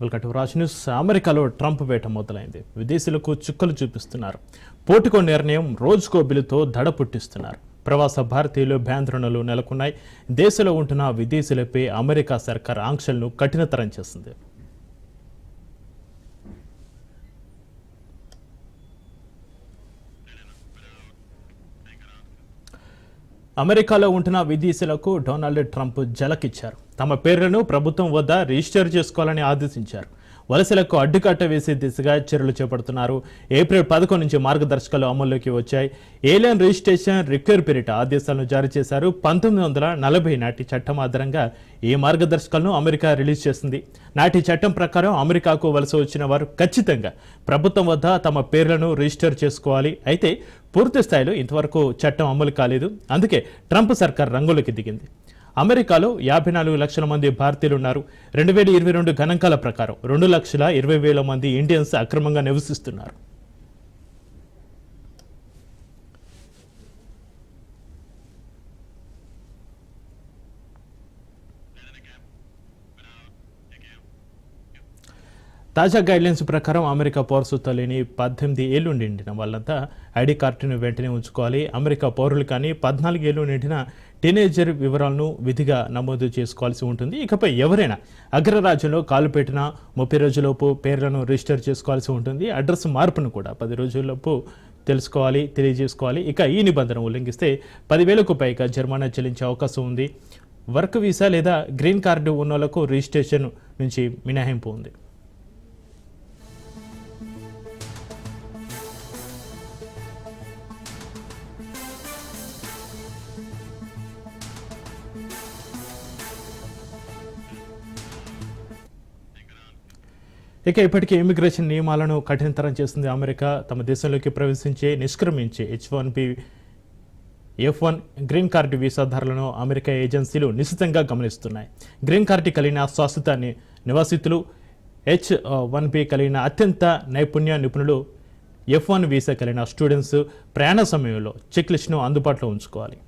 Welcome to Raj news. అమెరికాలో Trump వేట మొదలైంది. విదేశీయులకు చుక్కలు చూపిస్తున్నారు. పోటుకో నిర్ణయం రోజుకో బిల్లుతో దడ పుట్టిస్తున్నారు. ప్రవాస భారతీయులు భయాందోళనలు నెలకొన్నాయి. దేశంలో ఉంటున్న విదేశీయులపై అమెరికా సర్కార్ ఆంక్షలను కఠినతరం చేసింది. అమెరికాలో ఉంటున్న విదేశీలకు డొనాల్డ్ ట్రంప్ జలకిచ్చారు. తమ పేర్లను ప్రభుత్వం వద్ద రిజిస్టర్ చేసుకోవాలని ఆదేశించారు. వలసలకు అడ్డుకట్ట వేసే దిశగా చర్యలు చేపడుతున్నారు. ఏప్రిల్ పదకొండు నుంచి మార్గదర్శకాలు అమల్లోకి వచ్చాయి. ఏలియన్ రిజిస్ట్రేషన్ రిక్వైర్ పేరిట ఆదేశాలను జారీ చేశారు. పంతొమ్మిది వందల నలభై నాటి చట్టం ఆధారంగా ఈ మార్గదర్శకాలను అమెరికా రిలీజ్ చేసింది. నాటి చట్టం ప్రకారం అమెరికాకు వలస వచ్చిన వారు ఖచ్చితంగా ప్రభుత్వం వద్ద తమ పేర్లను రిజిస్టర్ చేసుకోవాలి. అయితే పూర్తి స్థాయిలో ఇంతవరకు చట్టం అమలు కాలేదు. అందుకే ట్రంప్ సర్కార్ రంగులకి దిగింది. అమెరికాలో యాభై నాలుగు లక్షల మంది భారతీయులు ఉన్నారు రెండు వేల ఇరవై రెండు గణాంకాల ప్రకారం రెండు లక్షల ఇరవై వేల మంది ఇండియన్స్ అక్రమంగా నివసిస్తున్నారు. తాజా గైడ్లైన్స్ ప్రకారం అమెరికా పౌరసత్వం లేని పద్దెనిమిది ఏళ్ళు నిండిన వాళ్ళంతా ఐడి కార్డును వెంటనే ఉంచుకోవాలి. అమెరికా పౌరులు కానీ పద్నాలుగు ఏళ్ళు నిండిన టీనేజర్ వివరాలను విధిగా నమోదు చేసుకోవాల్సి ఉంటుంది. ఇకపై ఎవరైనా అగ్రరాజ్యంలో కాలు పెట్టిన ముప్పై రోజులలోపు పేర్లను రిజిస్టర్ చేసుకోవాల్సి ఉంటుంది. అడ్రస్ మార్పును కూడా పది రోజుల్లోపు తెలుసుకోవాలి తెలియజేసుకోవాలి. ఇక ఈ నిబంధన ఉల్లంఘిస్తే పదివేలకు పైగా జరిమానా చెల్లించే అవకాశం ఉంది. వర్క్ వీసా లేదా గ్రీన్ కార్డు ఉన్నోళ్ళకు రిజిస్ట్రేషన్ నుంచి మినహాయింపు ఉంది. ఇక ఇప్పటికే ఇమిగ్రేషన్ నియమాలను కఠినతరం చేస్తుంది అమెరికా. తమ దేశంలోకి ప్రవేశించే నిష్క్రమించే H one B F one green card వీసాదారులను America ఏజెన్సీలు నిశ్చితంగా గమనిస్తున్నాయి. గ్రీన్ కార్డు కలిగిన శాశ్వత నివాసితులు హెచ్ వన్ బి కలిగిన అత్యంత నైపుణ్య నిపుణులు ఎఫ్ వన్ వీసా కలిగిన స్టూడెంట్స్ ప్రయాణ సమయంలో చెక్ లిస్ట్ను అందుబాటులో ఉంచుకోవాలి.